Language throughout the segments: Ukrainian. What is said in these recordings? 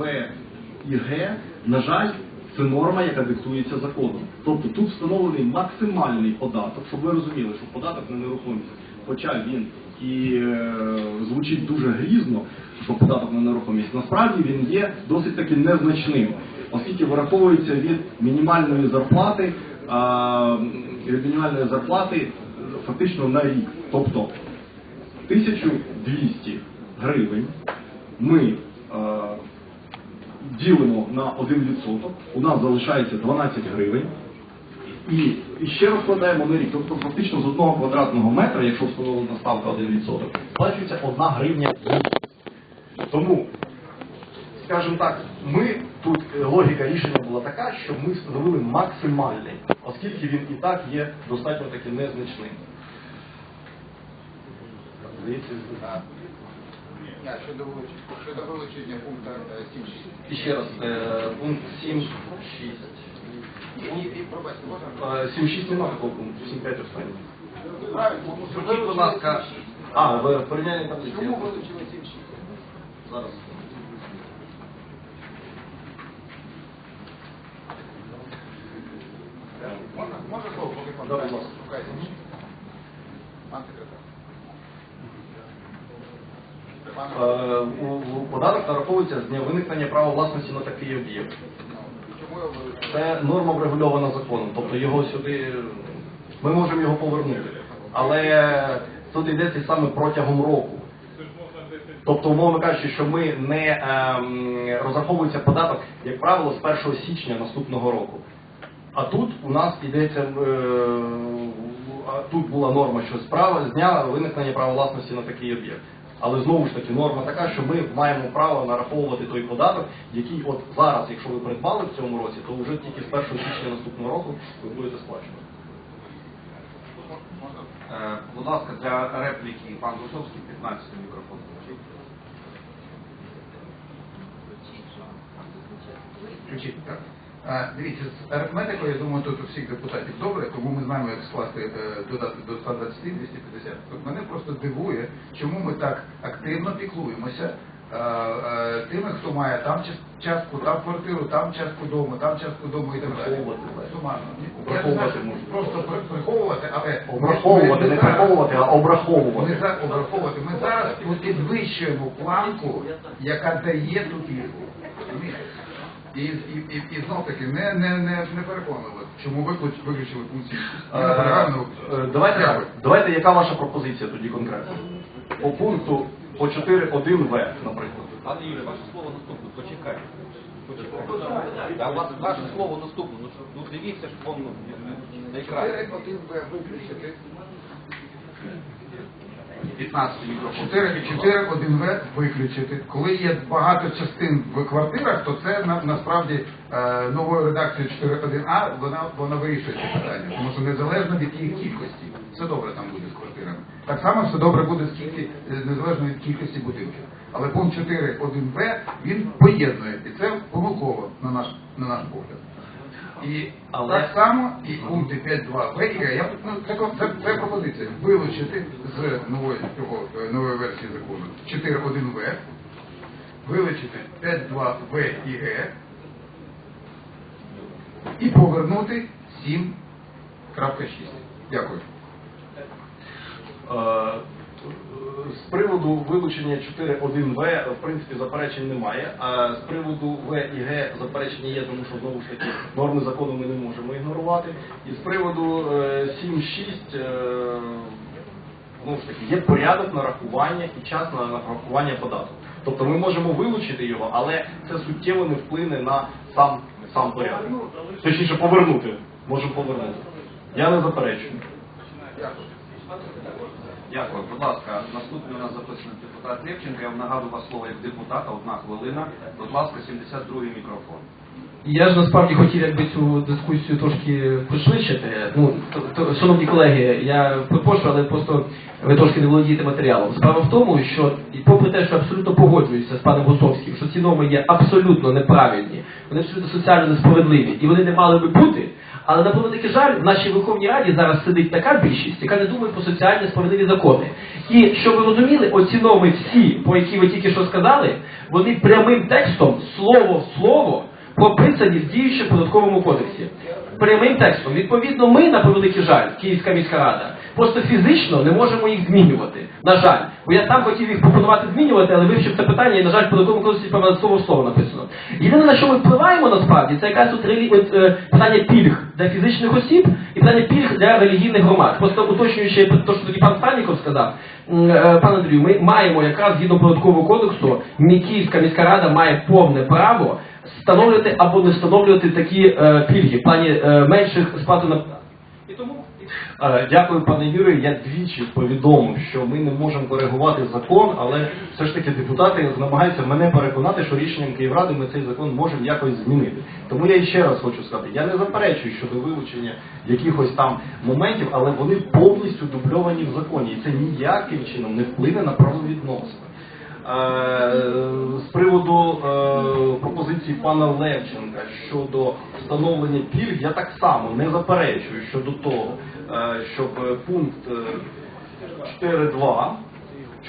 В і Г, на жаль, це норма, яка диктується законом. Тобто тут встановлений максимальний податок, щоб ви розуміли, що податок на нерухомість, хоча він і е, звучить дуже грізно, що податок на нерухомість, насправді він є досить таки незначним, оскільки вираховується від мінімальної зарплати, а, від мінімальної зарплати фактично на рік. Тобто 1200 гривень ми ділимо на 1%, у нас залишається 12 гривень. І, ще розкладаємо на рік. Тобто фактично з одного квадратного метра, якщо встановлена ставка 1%, сплачується 1 гривня. Тому, скажімо так, ми тут е, логіка рішення була така, що ми встановили максимальний, оскільки він і так є достатньо таки незначним. Здається, щодо вилучення, щодо вилучення пункту е, 7.6. І ще раз, е, пункт 7.6. І, і, і пробачте, можна? Е, 7.6 немає такого пункту, 7.5 останній. Правильно, Скажіть, будь ласка, а, ви порівнянні таблиці. Чому вилучили 7.6? Зараз. Можна, можна слово, поки пан Да, будь Тарас ласка. шукає 7.6? Пан секретар. Пане, Е, у- у Податок з дня виникнення права власності на такий об'єкт. Це норма врегульована законом, тобто його сюди ми можемо його повернути. Але тут йдеться саме протягом року. Тобто, умовно кажучи, що ми не ем, розраховується податок, як правило, з 1 січня наступного року. А тут у нас йдеться е, тут була норма, що справа з дня виникнення права власності на такий об'єкт. Але знову ж таки норма така, що ми маємо право нараховувати той податок, який от зараз, якщо ви придбали в цьому році, то вже тільки з 1 січня наступного року ви будете сплачувати. Е, Будь ласка, для репліки пан Висоцький, 15 мікрофон. Включіть, так. Дивіться, з арифметикою, я думаю, тут у всіх депутатів добре, тому ми знаємо, як скласти е, додати до 120 250. От мене просто дивує, чому ми так активно піклуємося тими, хто має там час- частку, там квартиру, там частку дому, там частку дому і так далі. Приховувати. Сумарно. Я не знаю. Просто приховувати, але Обраховувати, не приховувати, а ми обраховувати. за обраховувати. Ми зараз підвищуємо планку, яка дає ту пільгу. І, і, і, і знов таки не, не, не, не переконувати, чому виключ- виключили пункт 7. Я наполягаю на Е, виключенні. е, Давайте Давайте, яка ваша пропозиція тоді конкретно? По пункту по 4.1в, наприклад. Пане Юрій, ваше слово наступне, почекайте. Почекайте. А вас- ваше слово наступне, ну, що- ну дивіться ж повно на екрані. 4.1Б виключити. 15 мікрофон. 4, 4 1В виключити. Коли є багато частин в квартирах, то це на, насправді е, новою редакцією 4.1А вона, вона вирішує це питання. Тому що незалежно від їх кількості, все добре там буде з квартирами. Так само все добре буде скільки, е, незалежно від кількості будинків. Але пункт 4.1Б він поєднує, і це помилково на наш, на наш погляд. І Але- так само і пункти 5.2 Б і Г. Я ну, це, це, це пропозиція вилучити з нової цього е, нової версії закону 4.1 В, вилучити 5.2 В і Г і повернути 7.6. Дякую. Е, З приводу вилучення 4.1в, в принципі, заперечень немає. А з приводу В і Г заперечення є, тому що знову ж таки норми закону ми не можемо ігнорувати. І з приводу е, 7.6, е, знову ж таки, є порядок нарахування і час на нарахування податку. Тобто ми можемо вилучити його, але це суттєво не вплине на сам, сам порядок. Точніше, повернути. Можемо повернути. Я не заперечую. Дякую. Будь ласка, наступний у нас записаний депутат Левченко. Я вам нагадую вас слово як депутата, одна хвилина. Будь ласка, 72 мікрофон. Я ж насправді хотів якби цю дискусію трошки пришвидшити. Ну, то, то, шановні колеги, я перепрошую, але просто ви трошки не володієте матеріалом. Справа в тому, що і попри те, що абсолютно погоджуюся з паном Гусовським, що ці норми є абсолютно неправильні, вони абсолютно соціально несправедливі, і вони не мали би бути. Але на превеликий жаль, в нашій Верховній Раді зараз сидить така більшість, яка не думає про соціальні справедливі закони. І щоб ви розуміли, оці норми всі, про які ви тільки що сказали, вони прямим текстом, слово в слово, прописані в діючому податковому кодексі. Прямим текстом. Відповідно, ми, на превеликий жаль, Київська міська рада, просто фізично не можемо їх змінювати. На жаль. Бо я сам хотів їх пропонувати змінювати, але вивчив це питання, і, на жаль, податковому кодексі прямо слово слово написано. Єдине, на що ми впливаємо насправді, це якраз от, релі... от, е, питання пільг для фізичних осіб і питання пільг для релігійних громад. Просто уточнюючи те, що тоді пан Станіков сказав, е, Андрію, ми маємо якраз згідно податкового кодексу, мі- міська рада має повне право встановлювати або не встановлювати такі е, пільги в плані е, менших сплати на Дякую, пане Юрію. Я двічі повідомив, що ми не можемо коригувати закон, але все ж таки депутати намагаються мене переконати, що рішенням Київради ми цей закон можемо якось змінити. Тому я ще раз хочу сказати, я не заперечую щодо вилучення якихось там моментів, але вони повністю дубльовані в законі, і це ніяким чином не вплине на правовідносини. Е, З приводу е, пропозиції пана Левченка щодо встановлення пільг, я так само не заперечую щодо того, е, щоб пункт е, 4.2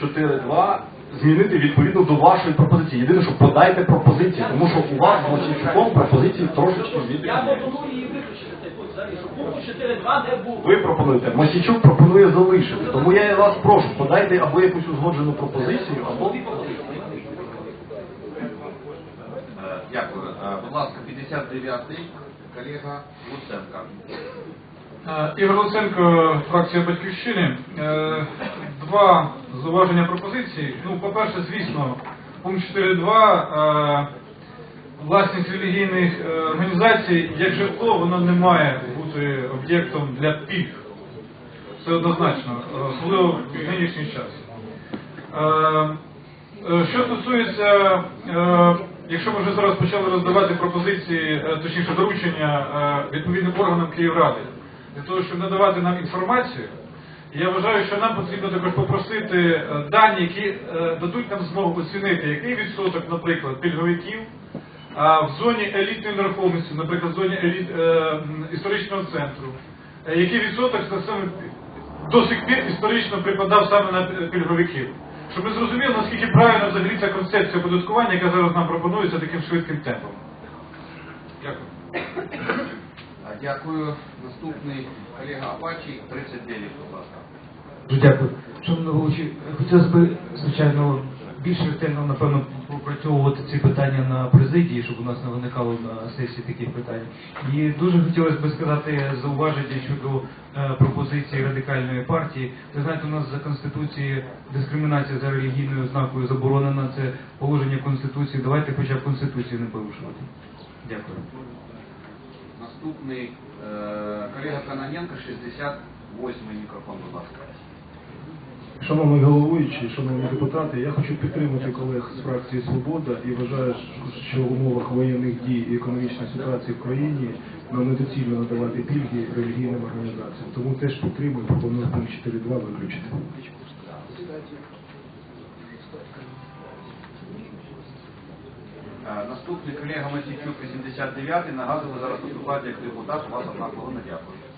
4.2 змінити відповідно до вашої пропозиції. Єдине, що подайте пропозиції, тому що у вас з пропозиції трошечки я відрізняються. Ви пропонуєте, Мосійчук пропонує залишити. Тому я вас прошу, подайте або якусь узгоджену пропозицію, або Е, Дякую. Е, Будь ласка, 59-й колега Луценка. Е, Ігор Луценко, фракція Батьківщини. Два зауваження пропозиції. Ну, по-перше, звісно, пункт 4.2. е, Власність релігійних організацій, як житло, воно не має бути об'єктом для пільг. Це однозначно, е, особливо в нинішній час. Е, е, Що стосується, якщо ми вже зараз почали роздавати пропозиції, точніше доручення відповідним органам Київради, для того, щоб надавати нам інформацію, я вважаю, що нам потрібно також попросити дані, які дадуть нам змогу оцінити, який відсоток, наприклад, пільговиків в зоні елітної нерухомості, наприклад, в зоні еліт, е, історичного центру, е, який відсоток саме до сих пір історично припадав саме на пільговиків. Щоб ми зрозуміли, наскільки правильно взагалі ця концепція оподаткування, яка зараз нам пропонується таким швидким темпом. Дякую. Дякую. Наступний колега Апачі, 39, будь ласка. Дякую. Шановний головуючий, хотілося б, звичайно, більш ретельно, напевно, попрацьовувати ці питання на президії, щоб у нас не виникало на сесії таких питань. І дуже хотілося б сказати зауваження щодо е, пропозиції радикальної партії. Ви знаєте, у нас за Конституцією дискримінація за релігійною ознакою заборонена, це положення Конституції. Давайте хоча б Конституцію не порушувати. Дякую. Наступний е, колега Каноненко, 68 мікрофон, будь ласка. Шановний головуючий, шановні депутати, я хочу підтримати колег з фракції Свобода і вважаю, що в умовах воєнних дій і економічної ситуації в країні нам недоцільно надавати пільги релігійним організаціям. Тому теж підтримую, пропоную пункт 4.2 виключити. Е, Наступний колега Масійчук, 89 Нагадую, зараз виступаєте як депутат, вас одна хвилина, дякую.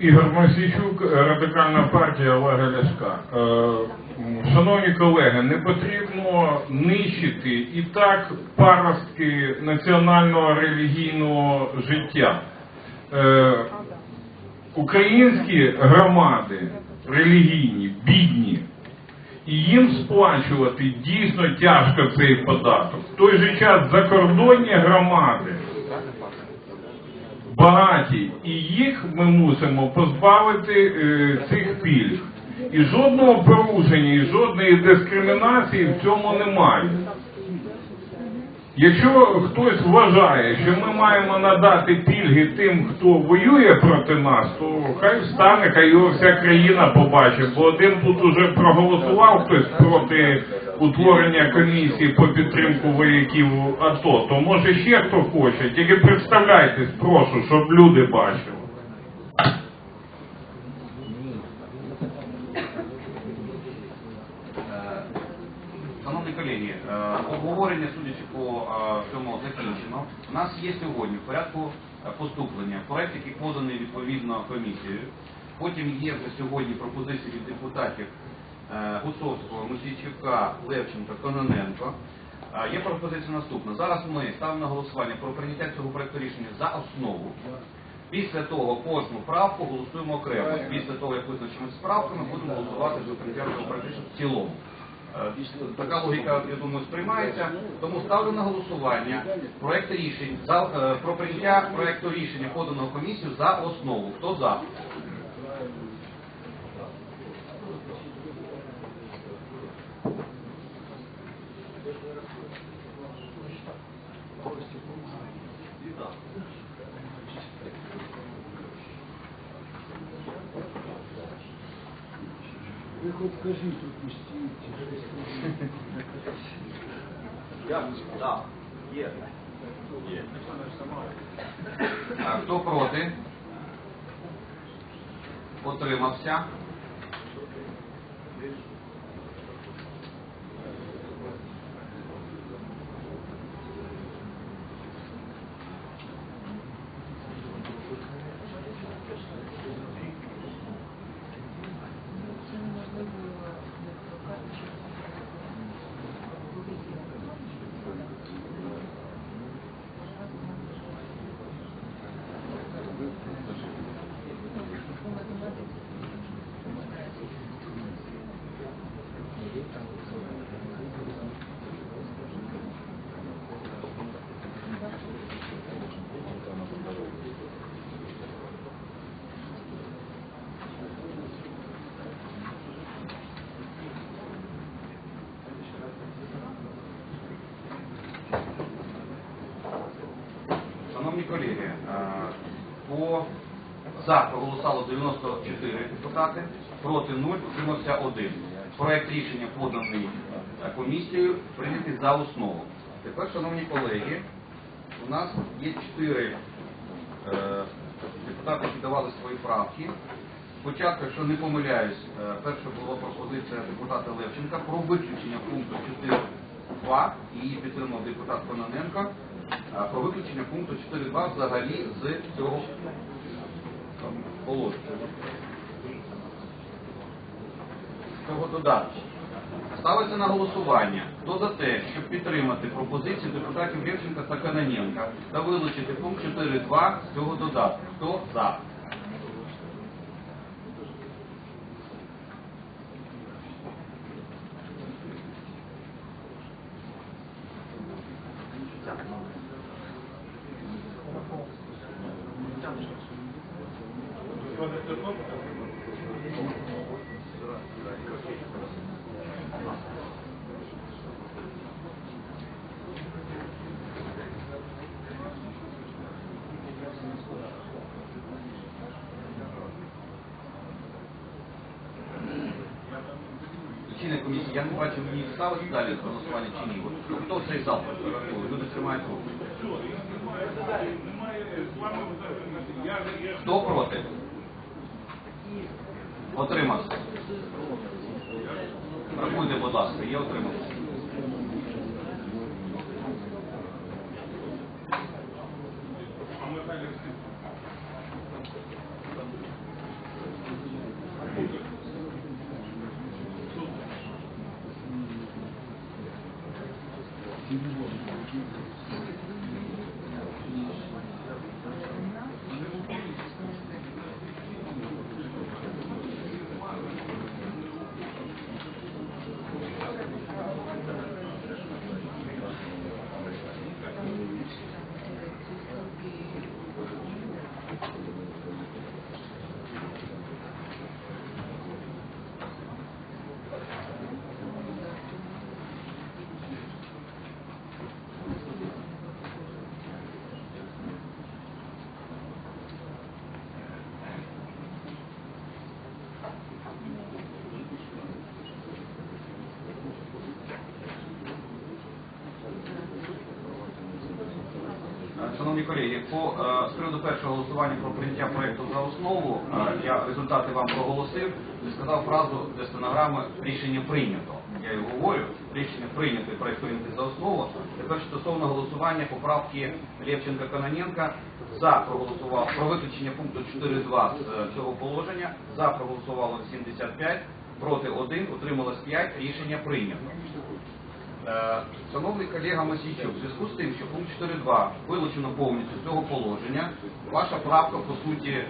Ігор Мосійчук, Радикальна партія Олега Ляшка. Е, Шановні колеги, не потрібно нищити і так паростки національного релігійного життя. Е, Українські громади релігійні, бідні, і їм сплачувати дійсно тяжко цей податок. В той же час закордонні громади багаті, і їх ми мусимо позбавити е, цих пільг. І жодного порушення, і жодної дискримінації в цьому немає. Якщо хтось вважає, що ми маємо надати пільги тим, хто воює проти нас, то хай встане, хай його вся країна побачить, бо один тут уже проголосував хтось проти утворення комісії по підтримку вояків АТО, то може ще хто хоче, тільки представляйтесь, прошу, щоб люди бачили. Е, Шановні колеги, е, Обговорення, судячи по е, цьому, закінчено. У нас є сьогодні в порядку е, поступлення проект, який поданий відповідно комісією. Потім є вже сьогодні пропозиції від депутатів е, Гусовського, Мосійчука, Левченка, Кононенко. Е, Є пропозиція наступна. Зараз ми ставимо на голосування про прийняття цього проекту рішення за основу. Після того кожну правку голосуємо окремо. Після того, як визначимося з правками, будемо голосувати за прийняття цього проекту рішення в цілому. Е, Така логіка, я думаю, сприймається. Тому ставлю на голосування проект рішень за е, про прийняття проекту рішення поданого комісію за основу. Хто за? Ви хоч скажіть, пропустіть. А Хто проти? Утримався? Шановні колеги, е, по за проголосувало 94 депутати, проти 0, утримався 1. Проект рішення поданий е, комісією, прийнятий за основу. Тепер, шановні колеги, у нас є 4 е, депутати, які давали свої правки. Спочатку, якщо не помиляюсь, перша була пропозиція депутата Левченка про виключення пункту 4.2, її підтримав депутат Кононенко, про виключення пункту 4.2 взагалі з цього положення. З Цього додатку. Ставиться на голосування. Хто за те, щоб підтримати пропозицію депутатів Євченка та Кононенка та вилучити пункт 4.2 з цього додатку? Хто за? Члени комісії, я не бачу, мені ставити далі голосування чи ні. Хто цей зал рахує? Люди тримають руку. Хто проти? Отримався. Рахуйте, будь ласка, є отримався. Е, Шановні колеги, по е, з приводу першого голосування про прийняття проєкту за основу, е, я результати вам проголосив і сказав фразу для стенограми рішення прийнято. Я і говорю, рішення прийнято, проект прийнятий за основу. Тепер стосовно голосування поправки Левченка Каноненка за проголосував про виключення пункту 4.2 з е, цього положення. За проголосувало 75, проти 1, утрималось 5, рішення прийнято. Е, Шановний колега Масійчук, в зв'язку з тим, що пункт 4.2 вилучено повністю з цього положення, ваша правка, по суті, е,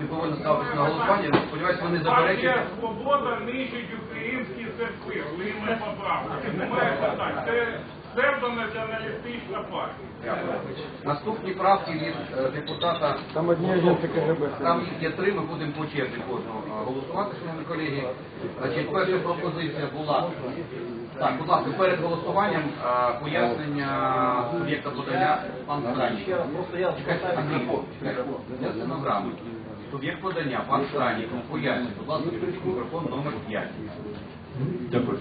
не повинна ставитися на голосування. Я сподіваюся, ви не. Партія Свобода нищить українські церкви своїми поправками. Це псевдонаціоналістична партія. Наступні правки від е, депутата. Там одні агенти КГБ. Там їх є три, ми будемо по черзі кожного голосувати, шановні колеги. Значить, перша пропозиція була. Так, будь ласка, перед голосуванням а, пояснення суб'єкта подання пан чекайте. Для стенограми. Суб'єкт подання, пан Странніков, пояснює, будь ласка, мікрофон номер 5. Дякую.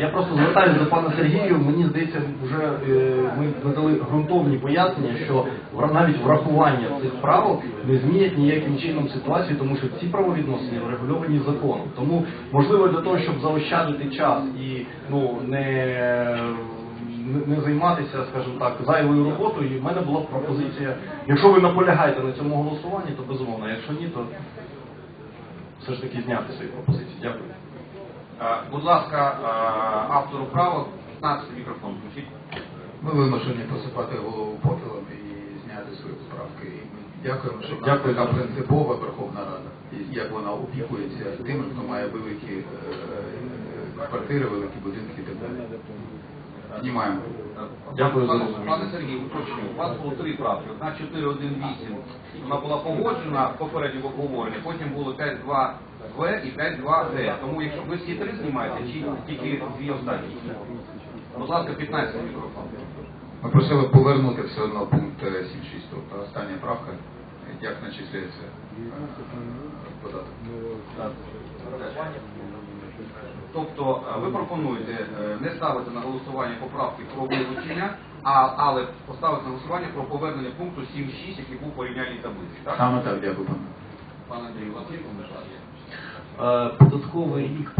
Я просто звертаюся до пана Сергію. Мені здається, вже е, ми надали ґрунтовні пояснення, що навіть врахування цих правок не змінять ніяким чином ситуацію, тому що ці правовідносини врегульовані законом. Тому можливо для того, щоб заощадити час і ну не, не- займатися, скажімо так, зайвою роботою. І в мене була пропозиція. Якщо ви наполягаєте на цьому голосуванні, то безумовно. Якщо ні, то все ж таки зняти свої пропозиції. Дякую. Е, Будь ласка, е, автору правок, 15 мікрофон включіть. Ми вимушені посипати голову попелом і зняти свої поправки. І ми дякуємо, що Дякую. така принципова Верховна Рада, і як вона опікується тими, хто має великі е, квартири, великі будинки і так далі. Знімаємо. Дякую за Пане- розуміння. Пане Сергій, уточню, у вас було три правки. Одна 4.1.8, вона була погоджена в попередньому обговоренні, потім було 5.2В і 5.2Г. Тому якщо ви всі три знімаєте, чи тільки дві останні? Будь ласка, 15 мікрофон. Ми просили повернути все одно пункт е, 7.6, тобто остання правка, як начисляється е, податок. Тобто е, ви пропонуєте е, не ставити на голосування поправки про вилучення, а, але поставити на голосування про повернення пункту 7.6, який був порівняльній таблиці. Так? Саме так, дякую, пане. Пане Андрію, у вас є коментар? Е, Податковий рік